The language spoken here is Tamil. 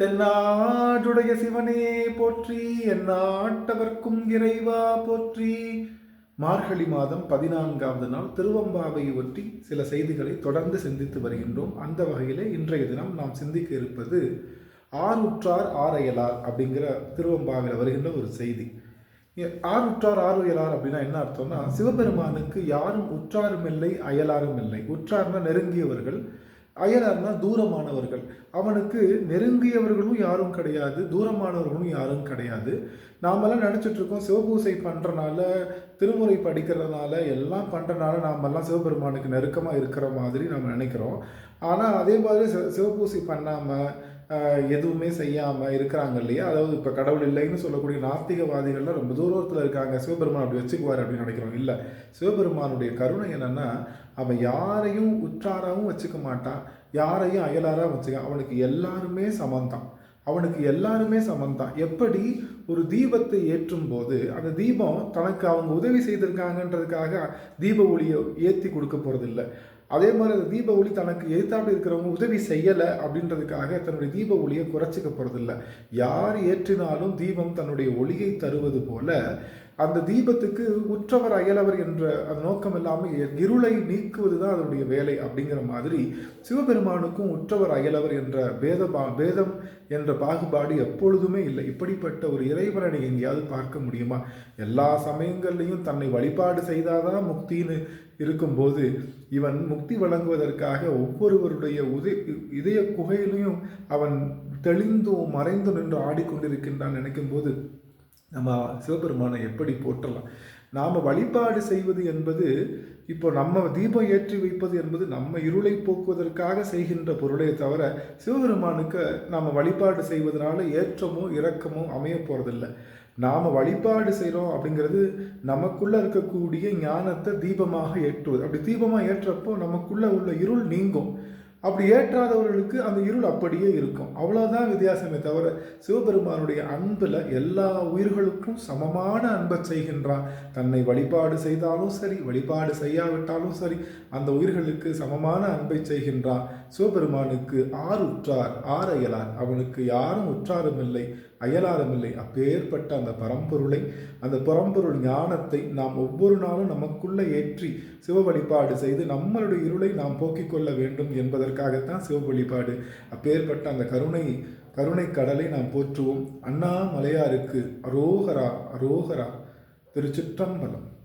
தென்னாடுடைய சிவனே போற்றி என் நாட்டவர்க்கும் இறைவா போற்றி. மார்கழி மாதம் பதினான்காவது நாள் திருவம்பாவை ஒட்டி சில செய்திகளை தொடர்ந்து சிந்தித்து வருகின்றோம். அந்த வகையிலே இன்றைய தினம் நாம் சிந்திக்க இருப்பது ஆறுற்றார் ஆரையலார் அப்படிங்கிற திருவம்பாவில் வருகின்ற ஒரு செய்தி. ஆறுற்றார் உற்றார் அப்படின்னா என்ன அர்த்தம்னா சிவபெருமானுக்கு யாரும் உற்றாரும் இல்லை அயலாரும் இல்லை உற்றார்னா நெருங்கியவர்கள். அயலார்னா தூரமானவர்கள். அவனுக்கு நெருங்கியவர்களும் யாரும் கிடையாது தூரமானவர்களும் யாரும் கிடையாது. நாமெல்லாம் நினச்சிட்ருக்கோம் சிவபூசை பண்ணுறனால திருமுறை படிக்கிறதுனால எல்லாம் பண்ணுறனால நாமெல்லாம் சிவபெருமானுக்கு நெருக்கமாக இருக்கிற மாதிரி நம்ம நினைக்கிறோம். ஆனால் அதே மாதிரி சிவபூசை பண்ணாமல் எதுவுமே செய்யாமல் இருக்கிறாங்க இல்லையா? அதாவது இப்போ கடவுள் இல்லைன்னு சொல்லக்கூடிய நாஸ்திகவாதிகள்லாம் ரொம்ப தூரத்தில் இருக்காங்க. சிவபெருமான் அப்படி வச்சுக்குவார் அப்படின்னு நினைக்கிறோம். இல்லை சிவபெருமானுடைய கருணை என்னென்னா அவன் யாரையும் உற்றாராகவும் வச்சுக்க மாட்டான். யாரையும் அயலாராக வச்சுக்க அவனுக்கு எல்லாருமே சமந்தான். அவனுக்கு எல்லாருமே சமந்தான். எப்படி? ஒரு தீபத்தை ஏற்றும் போது அந்த தீபம் தனக்கு அவங்க உதவி செய்திருக்காங்கன்றதுக்காக தீப ஒளியை ஏற்றி கொடுக்க போகிறதில்ல அதே மாதிரி அந்த தீப ஒளி தனக்கு எதிர்த்தாண்டு இருக்கிறவங்க உதவி செய்யலை அப்படின்றதுக்காக தன்னுடைய தீப ஒளியை குறைச்சிக்க போகிறதில்ல யார் ஏற்றினாலும் தீபம் தன்னுடைய ஒளியை தருவது போல அந்த தீபத்துக்கு உற்றவர் அயலவர் என்ற அந்த நோக்கம் இல்லாமல் இருளை நீக்குவது தான் அதனுடைய வேலை அப்படிங்கிற மாதிரி சிவபெருமானுக்கும் உற்றவர் அயலவர் என்ற பேத பா பேதம் என்ற பாகுபாடு எப்பொழுதுமே இல்லை. இப்படிப்பட்ட ஒரு இறைவனை எங்கேயாவது பார்க்க முடியுமா? எல்லா சமயங்கள்லையும் தன்னை வழிபாடு செய்தாதான் முக்தின்னு இருக்கும்போது இவன் முக்தி வழங்குவதற்காக ஒவ்வொருவருடைய உதய இதய குகையிலையும் அவன் தெளிந்தும் மறைந்து நின்று ஆடிக்கொண்டிருக்கின்றான் நினைக்கும் போது நம்ம சிவபெருமானை எப்படி போற்றலாம்? நாம் வழிபாடு செய்வது என்பது இப்போ நம்ம தீபம் ஏற்றி வைப்பது என்பது நம்ம இருளை போக்குவதற்காக செய்கின்ற பொருளே தவிர சிவபெருமானுக்கு நாம் வழிபாடு செய்வதனால ஏற்றமோ இரக்கமோ அமைய போகிறதில்லை நாம் வழிபாடு செய்கிறோம் அப்படிங்கிறது நமக்குள்ளே இருக்கக்கூடிய ஞானத்தை தீபமாக ஏற்றுவது. அப்படி தீபமாக ஏற்றப்போ நமக்குள்ளே உள்ள இருள் நீங்கும். அப்படி ஏற்றாதவர்களுக்கு அந்த இருள் அப்படியே இருக்கும். அவ்வளோதான் வித்தியாசமே தவிர சிவபெருமானுடைய அன்பில் எல்லா உயிர்களுக்கும் சமமான அன்பை செய்கின்றான். தன்னை வழிபாடு செய்தாலும் சரி வழிபாடு செய்யாவிட்டாலும் சரி அந்த உயிர்களுக்கு சமமான அன்பை செய்கின்றான். சிவபெருமானுக்கு ஆறு உற்றார் ஆறு அயலார். அவனுக்கு யாரும் உற்றாரும் இல்லை அயலாரும் இல்லை. அப்பேற்பட்ட அந்த பரம்பொருளை அந்த பரம்பொருள் ஞானத்தை நாம் ஒவ்வொரு நாளும் நமக்குள்ளே ஏற்றி சிவ வழிபாடு செய்து நம்மளுடைய இருளை நாம் போக்கிக் கொள்ள வேண்டும் என்பதற்காகத்தான் சிவப்பு வழிபாடு. அப்பேற்பட்ட அந்த கருணை கருணை கடலை நாம் போற்றுவோம். அண்ணா மலையாருக்கு அரோகரா அரோகரா. திருச்சிற்றம்பலம்.